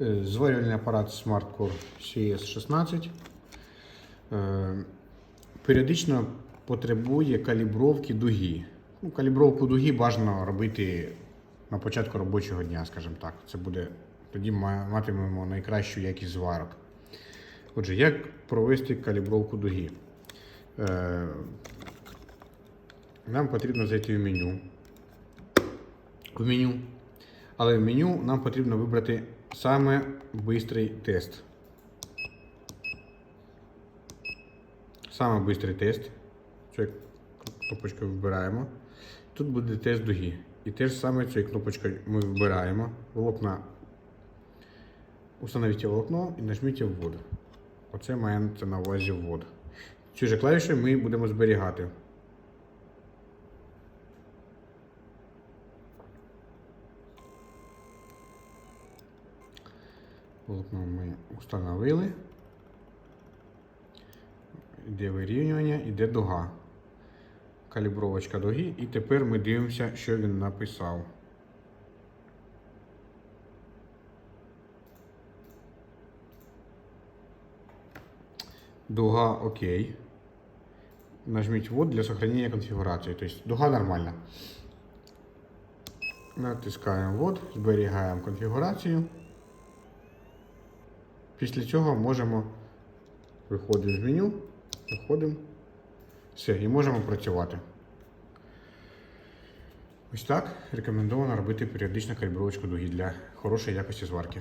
Е, Зварювальний апарат SmartCore CS16. Е, Періодично потребує калібровки дуги. Ну, калібровку дуги бажано робити на початку робочого дня, скажімо так. Це буде тоді матимемо найкращу якість зварок. Отже, як провести калібровку дуги? Е, Нам потрібно зайти в меню. В меню. Але в меню нам потрібно вибрати саме бистрий тест. Саме бистрий тест. Цю кнопочку вибираємо. Тут буде тест дуги. І теж саме цією кнопочкою ми вибираємо волокна. Установіть волокно і нажміть ввод. Оце мається на увазі ввод. Цю же клавішу ми будемо зберігати. Волокно ми встановили. Іде вирівнювання, іде дуга. Калібровочка дуги. І тепер ми дивимося, що він написав. Дуга окей. Нажміть ввод для сохранения конфигурации. То есть дуга нормальна. Натискаємо ввод, зберігаємо конфігурацію. Після цього можемо виходимо з меню, виходимо. Все, і можемо працювати. Ось так рекомендовано робити періодичну калібровочку дуги для хорошої якості зварки.